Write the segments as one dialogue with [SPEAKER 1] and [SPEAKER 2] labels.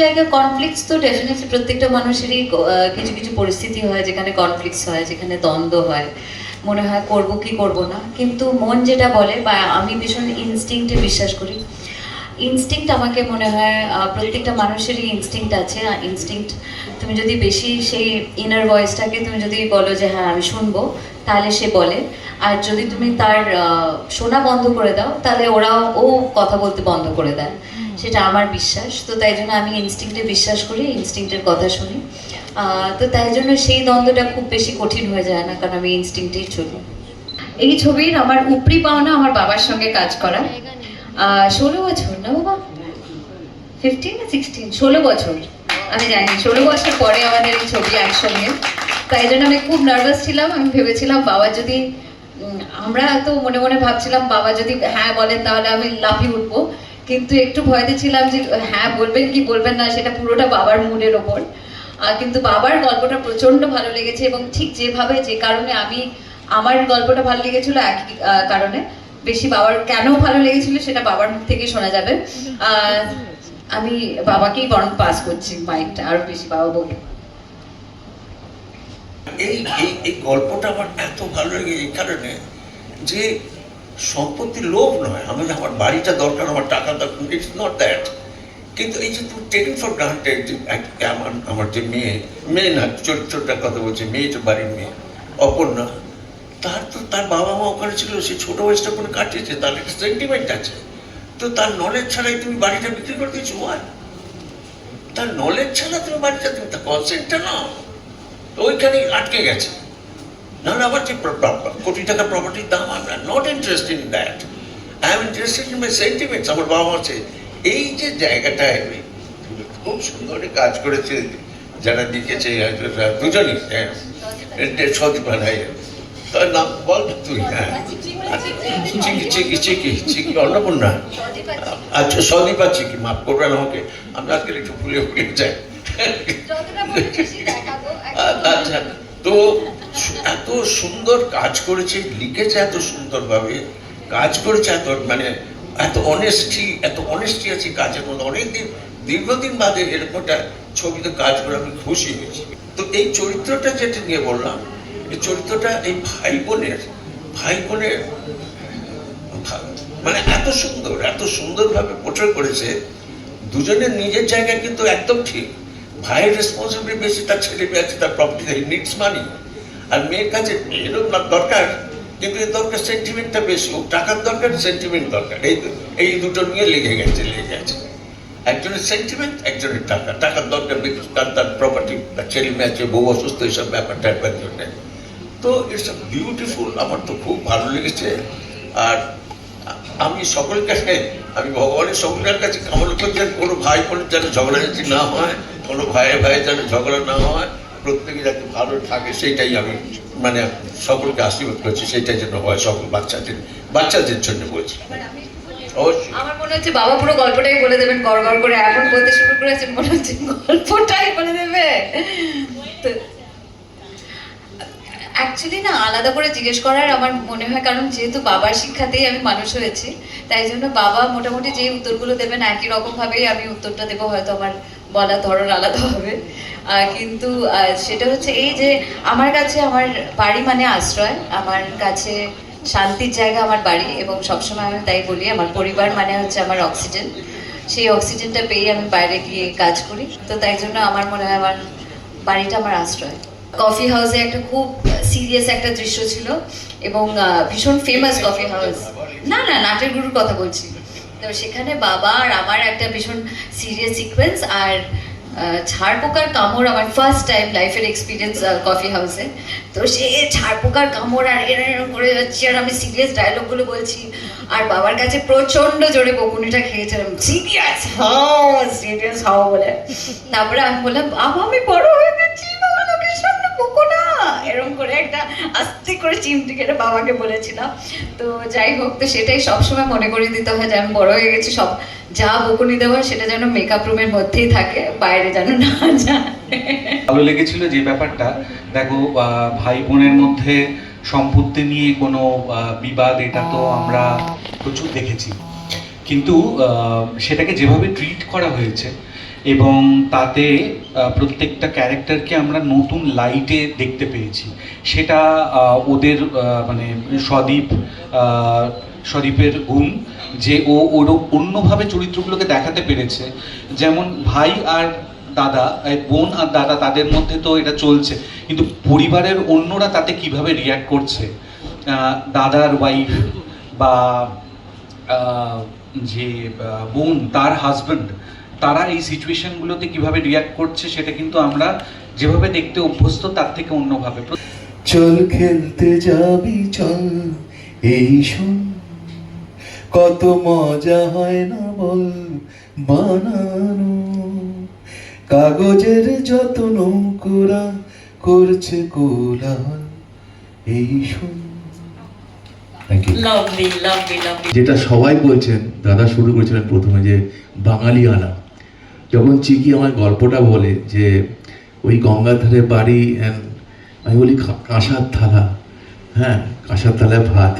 [SPEAKER 1] জায়গায় কনফ্লিক্টস তো ডেফিনেটলি প্রত্যেকটা মানুষেরই কিছু কিছু পরিস্থিতি হয় যেখানে কনফ্লিক্টস হয়, যেখানে দ্বন্দ্ব হয়। মনে হয় করব কি করব না। কিন্তু মন যেটা বলে, বা আমি ভীষণ ইনস্টিংক্টে বিশ্বাস করি ইনস্টিংক্ট আমাকে মনে হয় প্রত্যেকটা মানুষেরই ইনস্টিংক্ট আছে। ইনস্টিংক্ট তুমি যদি বেশি সেই ইনার ভয়েসটাকে তুমি যদি বলো যে হ্যাঁ আমি শুনব, তাহলে সে বলে। আর যদি তুমি তার শোনা বন্ধ করে দাও, তাহলে ওরাও ও কথা বলতে বন্ধ করে দেয়। সেটা আমার বিশ্বাস। তো তাই জন্য আমি ইনস্টিংক্টে বিশ্বাস করি ইনস্টিংক্টের কথা শুনি। তো তাই জন্য সেই দ্বন্দ্বটা খুব বেশি কঠিন হয়ে যায় না, কারণ আমি ইনস্টিংক্টেই চলি। এই ছবির আমার উপরি পাওনা আমার বাবার সঙ্গে কাজ করা। ষোলো বছর না বাবা? ফিফটিন না সিক্সটিন ষোলো বছর। আমি জানি, ষোলো বছর পরে আমাদের এই ছবি একসঙ্গে। তাই জন্য আমি খুব নার্ভাস ছিলাম। আমি ভেবেছিলাম বাবা যদি আমরা তো মনে মনে ভাবছিলাম বাবা যদি হ্যাঁ বলেন তাহলে আমি লাফিয়ে উঠবো। কিন্তু একটু ভয়তে ছিলাম যে হ্যাঁ বলবেন কি, বলবেন না, সেটা পুরোটা বাবার মুডের ওপর। কিন্তু বাবার গল্পটা প্রচণ্ড ভালো লেগেছে এবং ঠিক যেভাবে, যে কারণে আমি, আমার গল্পটা ভালো লেগেছিল একই কারণে। বেশি বাবার কেন ভালো লেগেছিল সেটা বাবার মুখ থেকে শোনা যাবে। আমি বাবাকেই বরং পাস করছি মাইকটা, আরও বেশি বাবা বলবে
[SPEAKER 2] এই এই গল্পটা আমার এত ভালো লাগে এই কারণে যে সম্পত্তির লোভ নয়, আমি আমার বাড়িটা দরকার, আমার টাকা দরকার ইটস নট দ্যাট কিন্তু এই যে টেকিং ফর গ্রান্টেড আমার আমার যে মেয়ে মেয়ে না চরিত্রটার কথা বলছে, মেয়ে যে বাড়ির মেয়ে অপর্ণা তার তো, তার বাবা মা ওখানে ছিল, সে ছোট বয়সটা কোনো কাটিয়েছে, তার একটা সেন্টিমেন্ট আছে। তো তার নলেজ ছাড়াই তুমি বাড়িটা বিক্রি করে দিয়েছ ওয়াই তার নলেজ ছাড়া তুমি বাড়িটা, তুমি তার কনসেন্টটা নাও। তো ওইখানেই আটকে গেছে। নাহলে আমার যে প্র- প্র- কোটি টাকার প্রপার্টির দাম I am not interested in that I am interested in my sentiments আমার বাবা মা আছে এই যে জায়গাটায় খুব সুন্দর কাজ করেছে যারা লিখেছে দুজনই হ্যাঁ সদীপ ভাই তার নাম বল না তুই হ্যাঁ। চিকি চিকি চিকি চিকি অন্নপূর্ণা। আচ্ছা সদীপ আর চিকি মাফ করবেন আমাকে। আমি আজকে একটু ভুলে ভুলে যাই। আচ্ছা তো সু- এত সুন্দর কাজ করেছে, লিখেছে এত সুন্দরভাবে, কাজ করেছে এত মানে এত অনেস্টি এত অনেস্টি আছে কাজের মধ্যে। অনেকদিন, দীর্ঘদিন বাদে এরকম একটা ছবিতে কাজ করে আমি খুশি হয়েছি। তো এই চরিত্রটা যেটা নিয়ে বললাম, এই চরিত্রটা এই ভাই বোনের ভাই বোনের মানে এত সুন্দর, এত সুন্দরভাবে পোট্রে করেছে, দুজনের নিজের জায়গায় কিন্তু একদম ঠিক। ভাইয়ের রেসপন্সিবিলিটি বেশি, তার ছেলে মেয়ে আছে, তার প্রপার্টি নিডস মানি আর মেয়ের কাছে না দরকার কিন্তু এর দরকার সেন্টিমেন্টটা বেশি। ও টাকার দরকার সেন্টিমেন্ট দরকার। এই এই দুটো নিয়ে লেগে গেছে লেগে গেছে। একজনের সেন্টিমেন্ট একজনের টাকা। টাকার দরকার বেশি, তার তার প্রপার্টি তার ছেলে মেয়ে আছে বউ অসুস্থ এইসব ব্যাপার ট্যাপার জন্য। তো ইটস বিউটিফুল আমার তো খুব ভালো লেগেছে। আর আমি সকলের কাছে আমি ভগবানের সকলের কাছে কামনা করছি কোনো ভাই বোনের যেন ঝগড়াঝাটি না হয় কোনো ভাইয়ে ভাইয়ে যেন ঝগড়া না হয় প্রত্যেকে যাতে ভালো থাকে সেইটাই আমি মানে সকলকে আশীর্বাদ করছি সেইটাই যেন হয় সকল বাচ্চাদের বাচ্চাদের জন্য বলছি।
[SPEAKER 1] আমার মনে হচ্ছে বাবা পুরো গল্পটাই বলে দেবেন গড় গড় করে এখন বলতে শুরু করেছেন মনে হচ্ছে গল্পটাই বলে দেবে। অ্যাকচুয়ালি না আলাদা করে জিজ্ঞেস করার আমার মনে হয় কারণ যেহেতু বাবার শিক্ষাতেই আমি মানুষ হয়েছি তাই জন্য বাবা মোটামুটি যে উত্তরগুলো দেবেন একই রকম ভাবেই আমি উত্তরটা দেবো হয়তো আমার বলার ধরন আলাদা হবে। কিন্তু সেটা হচ্ছে এই যে আমার কাছে আমার বাড়ি মানে আশ্রয়, আমার কাছে শান্তির জায়গা আমার বাড়ি এবং সবসময় আমি তাই বলি, আমার পরিবার মানে হচ্ছে আমার অক্সিজেন। সেই অক্সিজেনটা পেয়ে আমি বাইরে গিয়ে কাজ করি। তো তাই জন্য আমার মনে হয় আমার বাড়িটা আমার আশ্রয়। কফি হাউসে একটা খুব সিরিয়াস একটা দৃশ্য ছিল এবং ভীষণ ফেমাস কফি হাউস। না না, নাটের গুরুর কথা বলছি। তো সেখানে বাবা আর আমার একটা ভীষণ সিরিয়াস সিকোয়েন্স আর ঝাড় পোকার কামড় আমার ফার্স্ট টাইম লাইফের এক্সপিরিয়েন্স কফি হাউসে তো সে ঝাড় পোকার কামড় আর এরম করে যাচ্ছি আর আমি সিরিয়াস ডায়লগগুলো বলছি। আর বাবার কাছে প্রচণ্ড জোরে বকুনিটা খেয়েছিলাম। সিরিয়াস হ সিরিয়াস হাও বলে। তারপরে আমি বললাম, বাবা, আমি বড় এরকম করে একটা আস্তে করে চিমটি কেটে বাবাকে বলেছিলাম। তো যাই হোক, তো সেটাই সবসময় মনে করিয়ে দিতে হয় যে আমি বড় হয়ে গেছি, সব যা বকুনি দেওয়া সেটা যেন মেকআপ রুমের মধ্যেই থাকে, বাইরে যেন না যায়।
[SPEAKER 3] ভালো লেগেছিল যে ব্যাপারটা। দেখো ভাই বোনের মধ্যে সম্পত্তি নিয়ে কোনো বিবাদ, এটা তো আমরা প্রচুর দেখেছি। কিন্তু সেটাকে যেভাবে ট্রিট করা হয়েছে এবং তাতে প্রত্যেকটা ক্যারেক্টারকে আমরা নতুন লাইটে দেখতে পেয়েছি। সেটা ওদের মানে সদীপ সদীপের গুণ, যে ও ওর অন্যভাবে চরিত্রগুলোকে দেখাতে পেরেছে। যেমন ভাই আর দাদা বোন আর দাদা তাদের মধ্যে তো এটা চলছে। কিন্তু পরিবারের অন্যরা তাতে কীভাবে রিয়াক্ট করছে? দাদার ওয়াইফ বা যে বোন, তার হাজব্যান্ড তারা এই সিচুয়েশনগুলোতে কীভাবে রিয়াক্ট করছে সেটা কিন্তু আমরা যেভাবে দেখতে অভ্যস্ত তার থেকে অন্যভাবে।
[SPEAKER 4] চল খেলতে যাবি চল এই শোন। কত মজা হয় না বল বানানো। কাগজের যত নৌকোরা করছে কোলাহল এই শোন।
[SPEAKER 5] যেটা সবাই বলছেন দাদা শুরু করেছিলেন প্রথমে যে বাঙালি আনা যখন চিকি আমার গল্পটা বলে যে ওই গঙ্গার ধারে বাড়ি and আমি বলি কাঁসার থালা। হ্যাঁ কাঁসার থালায় ভাত,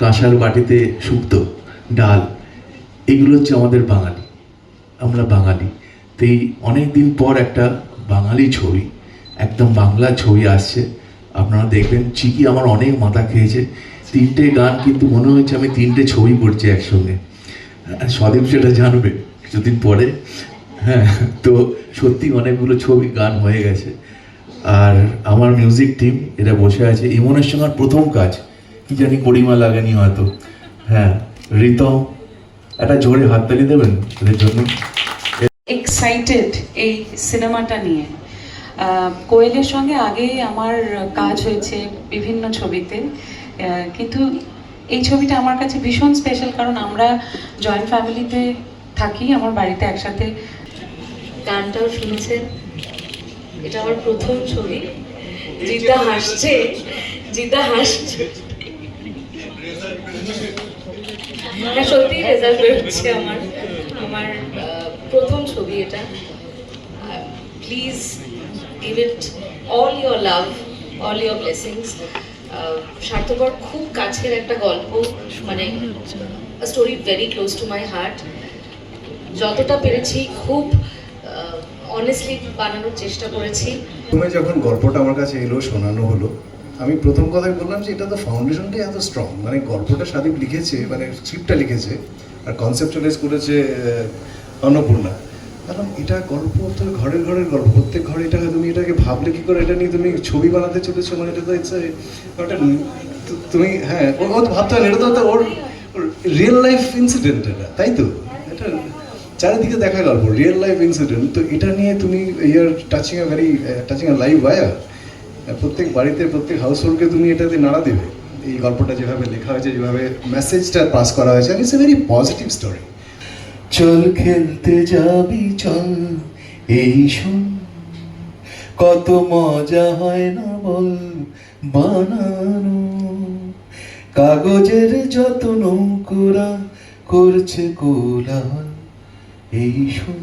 [SPEAKER 5] কাঁসার বাটিতে শুক্তো ডাল, এগুলো হচ্ছে আমাদের বাঙালি, আমরা বাঙালি। তো এই অনেক দিন পর একটা বাঙালি ছবি, একদম বাংলা ছবি আসছে। আপনারা দেখবেন, চিকি আমার অনেক মাথা খেয়েছে। তিনটে গান কিন্তু মনে হচ্ছে আমি তিনটে ছবি করছি একসঙ্গে। সদীপ সেটা জানবে কিছুদিন পরে। হ্যাঁ তো সত্যি অনেকগুলো ছবি, গান হয়ে গেছে। আর আমার মিউজিক টিম এটা বসে আছে। ইমনের সঙ্গে আমার প্রথম কাজ, কি জানি করিমা লাগেনি হয়তো। হ্যাঁ রিতম, একটা জোরে হাততালি দেবেন? এদের জন্য।
[SPEAKER 6] এক্সাইটেড এই সিনেমাটা নিয়ে। কোয়েলের সঙ্গে আগেই আমার কাজ হয়েছে বিভিন্ন ছবিতে। কিন্তু এই ছবিটা আমার কাছে ভীষণ স্পেশাল কারণ আমরা জয়েন্ট ফ্যামিলিতে থাকি, আমার বাড়িতে একসাথে
[SPEAKER 1] গানটাও শুনেছেন? এটা আমার প্রথম ছবি। জিতা হাসছে। জিতা হাসছে। হ্যাঁ সত্যি রেজাল্ট বেরোচ্ছে আমার। আমার প্রথম ছবি এটা। Please give it all your love all your blessings স্বার্থপর খুব কাছের একটা গল্প। মানে story very close to my heart যতটা পেরেছি, খুব অনেস্টলি বানানোর চেষ্টা করেছি।
[SPEAKER 7] তুমি যখন গল্পটা আমার কাছে এলো, শোনানো হলো, আমি প্রথম কথাই বললাম যে এটা তো ফাউন্ডেশনটাই এত স্ট্রং মানে গল্পটা সাদীপ লিখেছে মানে স্ক্রিপ্টটা লিখেছে, আর কনসেপ্টালাইজ করেছে অন্নপূর্ণা। কারণ এটা গল্প তো ঘরের ঘরের গল্প। প্রত্যেক ঘরে এটা তুমি এটাকে ভাবলে কি করে? এটা নিয়ে তুমি ছবি বানাতে চলেছো মানে এটা তো ওটা তুমি হ্যাঁ ও তো ভাবতে এটা তো, ওর রিয়েল লাইফ ইনসিডেন্ট এটা, তাই তো? এটা চারিদিকে দেখা গল্প রিয়েল লাইফ ইনসিডেন্ট তো এটা নিয়ে তুমি ইয়ার touching a very touching a live war প্রত্যেক বাড়িতে, প্রত্যেক হাউস হোল্ডকে তুমি এটাতে নাড়া দেবে। এই গল্পটা যেভাবে লেখা হয়েছে, যেভাবে মেসেজটা পাস করা হয়েছে it's a very positive story
[SPEAKER 4] চল খেলতে যাবি, চল, এই শোন। কত মজা হয় না বল বানানো। কাগজের যত নৌকোরা করছে কোলাহল। এই শোন